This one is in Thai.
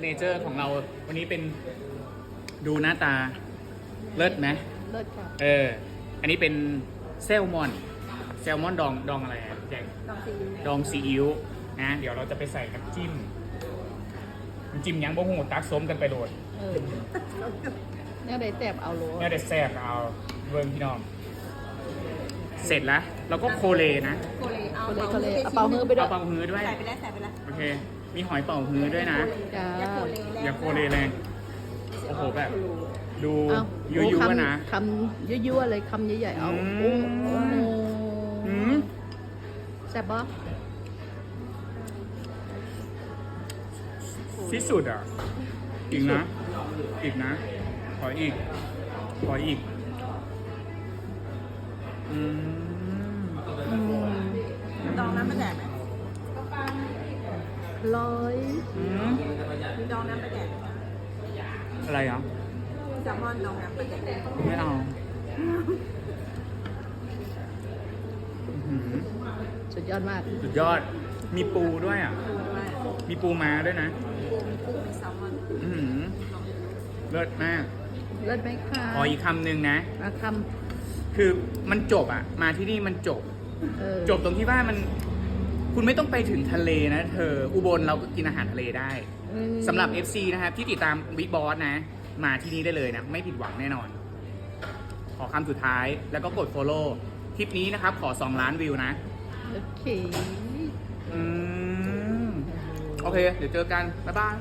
เนเจอร์ของเราวันนี้เป็นดูหน้าตาเลิศไหมเลิศค่ะเออ อันนี้เป็นแซลมอน แซลมอนดองดองอะไรอะแจกลองซีอิ๊วดองซีอิ๊วนะเดี๋ยวเราจะไปใส่กับจิ้มน้ำจิ้มยังบ่หูตักส้มกันไปโดดเออเนี่ยได้แสบเอาโลเนี่ยเด็ดแซ่บเอาเวิร์มพี่น้อง เสร็จแล้วเราก็โคเลนะโกเลเอาก็เลยก็เลยเอาเปาฮื้อไปด้วเอายเป่าฮื้อด้วย ใส่ไปแล้วใส่ไปแล้ว โอเค มีหอยเป่าฮื้อด้วยนะ จ้าอย่าโกเลแล้วอย่าโคเลแรงโอ้โหแบบ ดูเอายั่วๆนะ คำยั่วๆเลยคำใหญ่ๆเอาอืม โอ้โหอืมแซ่บปะที่สุดอะ อีกนะ อีกนะ ขออีก ขออีก อืม ร้อยอืมมีดองน้ำปลาแดกไหมอะไรอะแซลมอนดองน้ำปลาแดกไม่เอาอื้อหือสุดยอดมากสุดยอด มีปูด้วยอะ ปูด้วยมีปูม้าด้วยนะ ปูมีกุ้งมีแซลมอนอือหือเลิศมากเลิศไหมคะขออีกคำหนึ่งนะมาคคือมันจบอะ มาที่นี่มันจบำเออจบตรงที่ว่ามัน คุณไม่ต้องไปถึงทะเลนะเธอ อุบลเราก็กินอาหารทะเลได้อืมสำหรับ FC นะครับ ที่ติดตามบิ๊กบอสนะ มาที่นี่ได้เลยนะ ไม่ผิดหวังแน่นอน ขอคำสุดท้ายแล้วก็กด follow คลิปนี้นะครับ ขอ 2 ล้านวิวนะ โอเคอืมโอเค เดี๋ยวเจอกัน บ๊ายบาย